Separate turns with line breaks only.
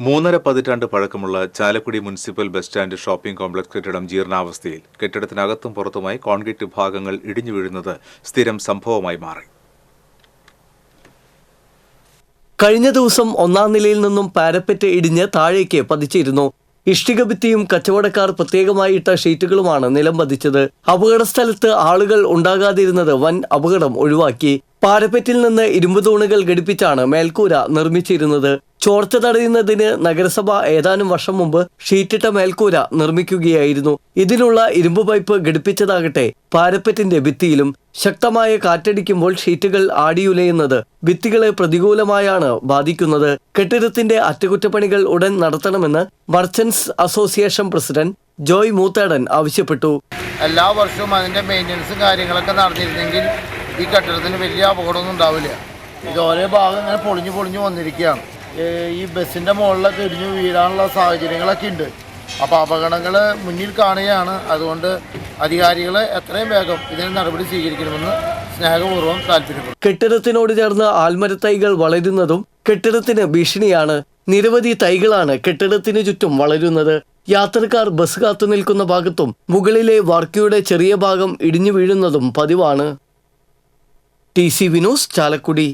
മൂന്നര പതിറ്റാണ്ട് പഴക്കമുള്ള Chalakudy municipal bus stand shopping complex കെട്ടിടം ജീർണാവസ്ഥയിൽ കെട്ടിടത്തിനകത്തും പുറത്തുമായി കോൺക്രീറ്റ് ഭാഗങ്ങൾ ഇടിഞ്ഞു വീഴുന്നത് സ്ഥിരം സംഭവമായി മാറി.
കഴിഞ്ഞ ദിവസം ഒന്നാം നിലയിൽ നിന്നും പാരപ്പറ്റ് ഇടിഞ്ഞ് താഴേക്ക് പതിച്ചിരുന്നു. ഇഷ്ടികഭിത്തിയും കച്ചവടക്കാർ പ്രത്യേകമായി ഇട്ട ഷീറ്റുകളുമാണ് നിലം പതിച്ചത്. അപകട സ്ഥലത്ത് ആളുകൾ ഉണ്ടാകാതിരുന്നത് വൻ അപകടം ഒഴിവാക്കി. പാരപ്പറ്റിൽ നിന്ന് ഇരുമ്പ് തൂണുകൾ ഘടിപ്പിച്ചാണ് മേൽക്കൂര നിർമ്മിച്ചിരുന്നത്. ചോർച്ച തടയുന്നതിന് നഗരസഭ ഏതാനും വർഷം മുമ്പ് ഷീറ്റിട്ട മേൽക്കൂര നിർമ്മിക്കുകയായിരുന്നു. ഇതിനുള്ള ഇരുമ്പ് പൈപ്പ് ഘടിപ്പിച്ചതാകട്ടെ പാരപ്പറ്റിന്റെ ഭിത്തിയിലും. ശക്തമായ കാറ്റടിക്കുമ്പോൾ ഷീറ്റുകൾ ആടിയുലയുന്നത് ഭിത്തികളെ പ്രതികൂലമായാണ് ബാധിക്കുന്നത്. കെട്ടിടത്തിന്റെ അറ്റകുറ്റപ്പണികൾ ഉടൻ നടത്തണമെന്ന് merchants association president Joy Moothedan ആവശ്യപ്പെട്ടു.
എല്ലാ വർഷവും അതിന്റെ മെയിന്റനൻസും കാര്യങ്ങളൊക്കെ നടന്നിരുന്നെങ്കിൽ ഈ കെട്ടിടത്തിന് വലിയ അപകടമൊന്നും ഉണ്ടാവില്ല. ഇത് ഓരോ ഭാഗം ഇങ്ങനെ പൊളിഞ്ഞു പൊളിഞ്ഞു വന്നിരിക്കുകയാണ്. ഈ ബസ്സിന്റെ മുകളിലൊക്കെ ഇടിഞ്ഞു വീഴാനുള്ള സാഹചര്യങ്ങളൊക്കെ ഉണ്ട്. അപ്പോൾ അപകടങ്ങൾ മുന്നിൽ കാണുകയാണ്. അതുകൊണ്ട് അധികാരികൾ എത്രയും വേഗം ഇതിന് നടപടി സ്വീകരിക്കണമെന്ന് സ്നേഹപൂർവം താല്പര്യപ്പെടും
കെട്ടിടത്തിനോട് ചേർന്ന് ആൽമരത്തൈകൾ വളരുന്നതും കെട്ടിടത്തിന് ഭീഷണിയാണ്. നിരവധി തൈകളാണ് കെട്ടിടത്തിന് ചുറ്റും വളരുന്നത്. യാത്രക്കാർ ബസ് കാത്തു നിൽക്കുന്ന ഭാഗത്തും മുകളിലെ വർക്കിയുടെ ചെറിയ ഭാഗം ഇടിഞ്ഞു വീഴുന്നതും പതിവാണ്. T C Vinos Chalakudy